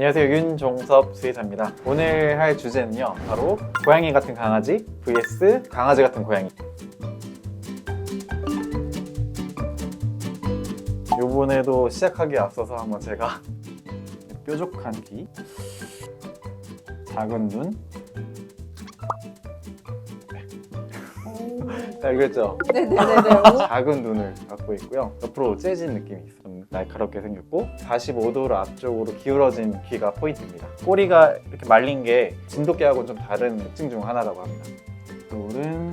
안녕하세요 윤종섭 수의사입니다 오늘 할 주제는요 바로 고양이 같은 강아지 vs 강아지 같은 고양이 요번에도 시작하기에 앞서서 한번 제가 뾰족한 귀 작은 눈 알겠죠? 네네네네. 작은 눈을 갖고 있고요. 옆으로 째진 느낌이 있어요. 좀 날카롭게 생겼고 45도로 앞쪽으로 기울어진 귀가 포인트입니다. 꼬리가 이렇게 말린 게 진돗개하고 좀 다른 특징 중 하나라고 합니다. 둘은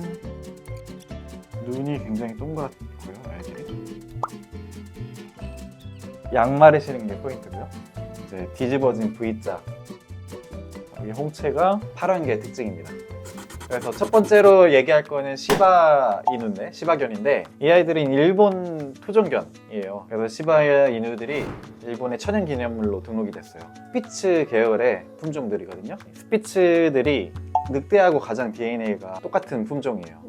눈이 굉장히 동그랗고요. 알들이 양말에 신은 게 포인트고요. 이제 뒤집어진 V자 이 홍채가 파란 게 특징입니다. 그래서 첫 번째로 얘기할 거는 시바 이누인데 시바견인데 이 아이들은 일본 토종견이에요. 그래서 시바 이누들이 일본의 천연 기념물로 등록이 됐어요. 스피츠 계열의 품종들이거든요. 스피츠들이 늑대하고 가장 DNA가 똑같은 품종이에요.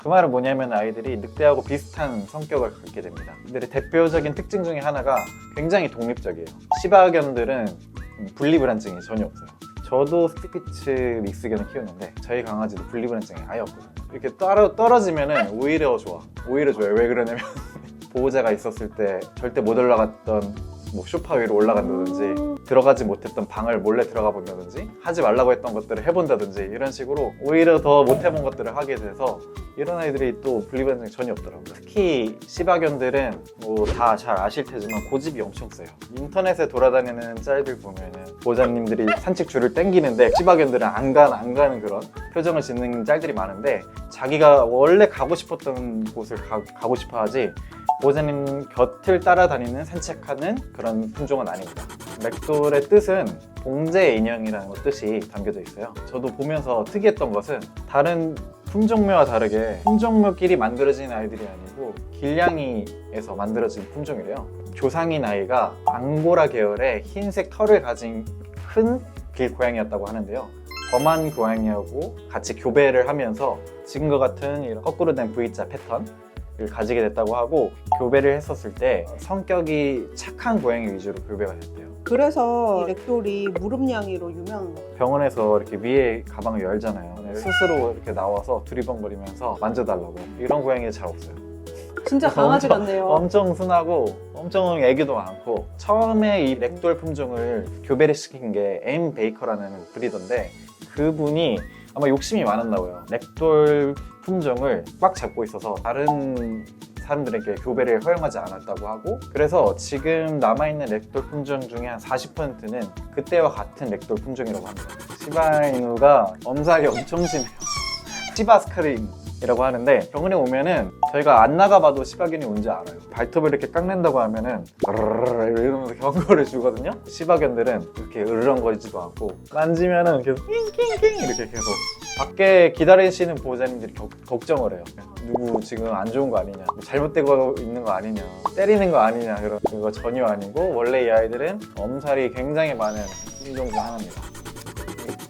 그 말은 뭐냐면 아이들이 늑대하고 비슷한 성격을 갖게 됩니다. 이들의 대표적인 특징 중에 하나가 굉장히 독립적이에요. 시바견들은 음, 분리불안증이 전혀 없어요. 저도 스피츠 믹스견을 키우는데 저희 강아지도 분리불안증이 아예 없거든요. 이렇게 떨어, 떨어지면 오히려 좋아. 오히려 좋아요. 왜 그러냐면 보호자가 있었을 때 절대 못 올라갔던 뭐 소파 위로 올라간다든지 들어가지 못했던 방을 몰래 들어가 본다든지 하지 말라고 했던 것들을 해본다든지 이런 식으로 오히려 더 못 해본 것들을 하게 돼서 이런 아이들이 또 분리불안증이 전혀 없더라고요. 특히 시바견들은 뭐 다 잘 아실 테지만 고집이 엄청 세요. 인터넷에 돌아다니는 짤들 보면은 보호자님들이 산책 줄을 땡기는데 시바견들은 안 가는 안 가는 그런 표정을 짓는 짤들이 많은데 자기가 원래 가고 싶었던 곳을 가, 가고 싶어 하지 보호자님 곁을 따라다니는 산책하는 그런 품종은 아닙니다. 맥돌의 뜻은 봉제 인형이라는 뜻이 담겨져 있어요. 저도 보면서 특이했던 것은 다른 품종묘와 다르게 품종묘끼리 만들어진 아이들이 아니고 길냥이에서 만들어진 품종이래요. 조상인 아이가 앙고라 계열의 흰색 털을 가진 큰 길고양이였다고 하는데요. 범한 고양이하고 같이 교배를 하면서 지금과 같은 이런 거꾸로 된 V자 패턴 을 가지게 됐다고 하고 교배를 했었을 때 성격이 착한 고양이 위주로 교배가 됐대요. 그래서 이 렉돌이 무릎냥이로 유명한 거. 병원에서 이렇게 위에 가방을 열잖아요. 스스로 이렇게 나와서 두리번거리면서 만져달라고 이런 고양이는 잘 없어요. 진짜 강아지 엄청- 같네요. 엄청 순하고 엄청 애기도 많고 처음에 이 렉돌 품종을 교배를 시킨 게 엠 베이커라는 브리더인데 그분이 아마 욕심이 많았나 봐요. 렉돌 품종을 꽉 잡고 있어서 다른 사람들에게 교배를 허용하지 않았다고 하고 그래서 지금 남아있는 렉돌 품종 중에 한 40%는 그때와 같은 렉돌 품종이라고 합니다. 시바이누가 엄살이 엄청 심해요. 시바스크림 이라고 하는데 병원에 오면은 저희가 안 나가봐도 시바견이 뭔지 알아요. 발톱을 이렇게 깎는다고 하면은 이러면서 경고를 주거든요. 시바견들은 이렇게 으르렁거리지도 않고 만지면은 계속 낑낑낑 이렇게 계속 밖에 기다리시는 보호자님들이 겨- 걱정을 해요. 누구 지금 안 좋은 거 아니냐, 뭐 잘못되고 있는 거 아니냐, 때리는 거 아니냐 그런 거 전혀 아니고 원래 이 아이들은 엄살이 굉장히 많은 중 하나입니다.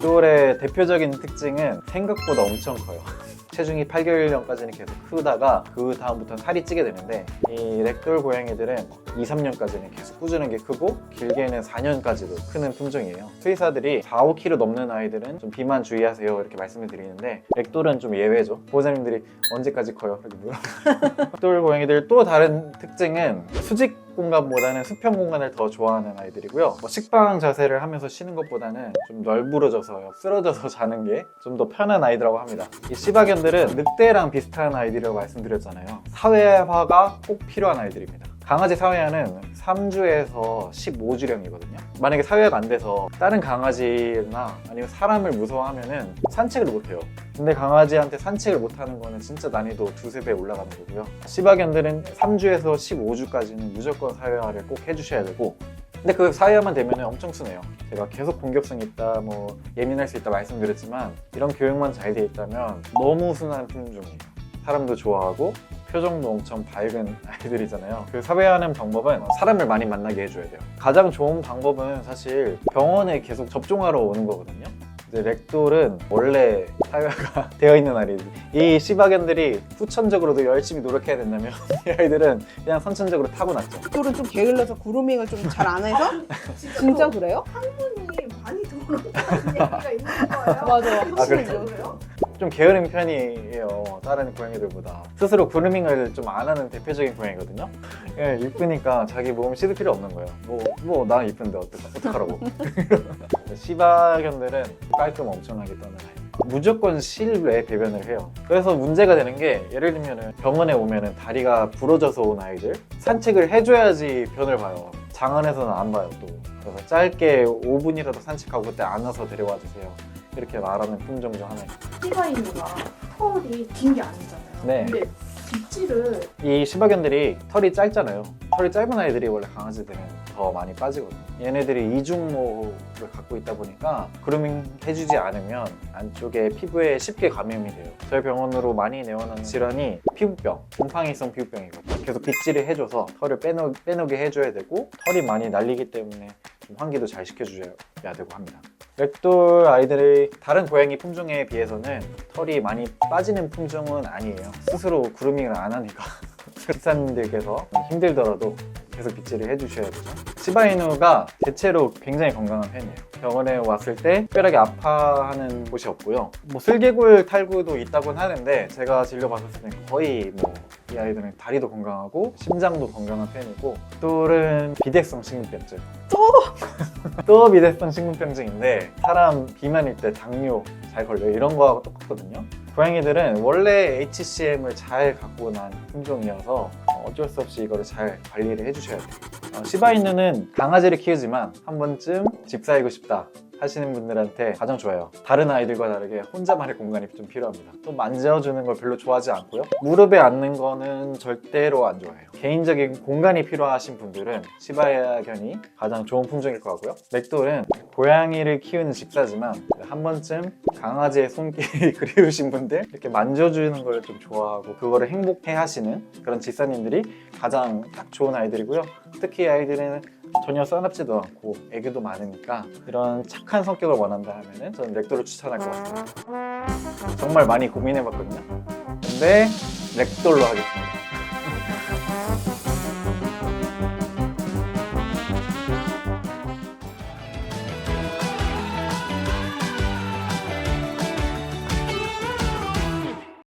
렉돌의 대표적인 특징은 생각보다 엄청 커요. 체중이 8개월령까지는 계속 크다가 그 다음부터는 살이 찌게 되는데 이 렉돌 고양이들은 2, 3년까지는 계속 꾸준하게 크고 길게는 4년까지도 크는 품종이에요. 수의사들이 4, 5kg 넘는 아이들은 좀 비만 주의하세요 이렇게 말씀을 드리는데 렉돌은 좀 예외죠. 보호자님들이 언제까지 커요? 이렇게 물어. 렉돌 고양이들 또 다른 특징은 수직 공간보다는 수평 공간을 더 좋아하는 아이들이고요. 뭐 식빵 자세를 하면서 쉬는 것보다는 좀 널브러져서 쓰러져서 자는 게 좀 더 편한 아이들이라고 합니다. 이 시바견들은 늑대랑 비슷한 아이들이라고 말씀드렸잖아요. 사회화가 꼭 필요한 아이들입니다. 강아지 사회화는 3주에서 15주령이거든요. 만약에 사회화가 안 돼서 다른 강아지나 아니면 사람을 무서워하면은 산책을 못 해요. 근데 강아지한테 산책을 못 하는 거는 진짜 난이도 두세 배 올라가는 거고요. 시바견들은 3주에서 15주까지는 무조건 사회화를 꼭 해주셔야 되고 근데 그 사회화만 되면 엄청 순해요. 제가 계속 공격성 있다, 뭐 예민할 수 있다 말씀드렸지만 이런 교육만 잘 돼 있다면 너무 순한 품종이에요. 사람도 좋아하고 표정도 엄청 밝은 아이들이잖아요. 그 사회하는 방법은 사람을 많이 만나게 해줘야 돼요. 가장 좋은 방법은 사실 병원에 계속 접종하러 오는 거거든요. 이제 렉돌은 원래 사회화가 되어 있는 아이들. 이 시바견들이 후천적으로도 열심히 노력해야 된다면 이 아이들은 그냥 선천적으로 타고났죠. 렉돌은 좀 게을러서 그루밍을 좀 잘 안 해서? 진짜 그래요? 학문이 많이 들어온다는 얘기가 있는 거예요. 맞아. 아, 그래요? 좀 게으른 편이에요. 다른 고양이들보다. 스스로 그루밍을 좀 안 하는 대표적인 고양이거든요. 예, 이쁘니까 자기 몸 씻을 필요 없는 거예요. 뭐, 뭐, 나 이쁜데 어떡, 어떡하라고. 시바견들은 깔끔 엄청나게 아이. 무조건 실외 배변을 해요. 그래서 문제가 되는 게 예를 들면 병원에 오면 다리가 부러져서 온 아이들 산책을 해줘야지 변을 봐요. 장안에서는 안 봐요 또. 그래서 짧게 5분이라도 산책하고 그때 안아서 데려와 주세요. 이렇게 말하는 품종 중 하나예요. 시바이누가 털이 긴 게 아니잖아요. 네. 근데 빗질을 이 시바견들이 털이 짧잖아요. 털이 짧은 아이들이 원래 강아지들은 더 많이 빠지거든요. 얘네들이 이중모를 갖고 있다 보니까 그루밍 해주지 않으면 안쪽에 피부에 쉽게 감염이 돼요. 저희 병원으로 많이 내원하는 질환이 피부병, 곰팡이성 피부병이거든요. 계속 빗질을 해줘서 털을 빼놓, 빼놓게 해줘야 되고 털이 많이 날리기 때문에 좀 환기도 잘 시켜줘야 되고 합니다. 렉돌 아이들의 다른 고양이 품종에 비해서는 털이 많이 빠지는 품종은 아니에요. 스스로 그루밍을 안 하니까 기사님들께서 힘들더라도 계속 빗질을 해주셔야 되죠. 시바이누가 대체로 굉장히 건강한 편이에요. 병원에 왔을 때 특별하게 아파하는 곳이 없고요. 뭐 슬개골 탈구도 있다곤 하는데 제가 진료받았을 때 거의 뭐 이 아이들은 다리도 건강하고 심장도 건강한 편이고 똘은 비대성 식물병증. 또? 비대성 식물병증인데 사람 비만일 때 당뇨 잘 걸려요 이런 거하고 똑같거든요. 고양이들은 원래 HCM을 잘 갖고 난 품종이어서 어쩔 수 없이 이거를 잘 관리를 해주셔야 돼요. 어, 시바이누는 강아지를 키우지만 한 번쯤 집사이고 싶다 하시는 분들한테 가장 좋아요. 다른 아이들과 다르게 혼자만의 공간이 좀 필요합니다. 또 만져주는 걸 별로 좋아하지 않고요. 무릎에 앉는 거는 절대로 안 좋아해요. 개인적인 공간이 필요하신 분들은 시바견이 가장 좋은 품종일 것 같고요. 렉돌은 고양이를 키우는 집사지만 한 번쯤 강아지의 손길이 그리우신 분들 이렇게 만져주는 걸 좀 좋아하고 그거를 행복해 하시는 그런 집사님들이 가장 딱 좋은 아이들이고요. 특히 이 아이들은 전혀 싸납지도 않고 애교도 많으니까 이런 착한 성격을 원한다 하면은 저는 렉돌을 추천할 것 같습니다. 정말 많이 고민해봤거든요. 근데 렉돌로 하겠습니다.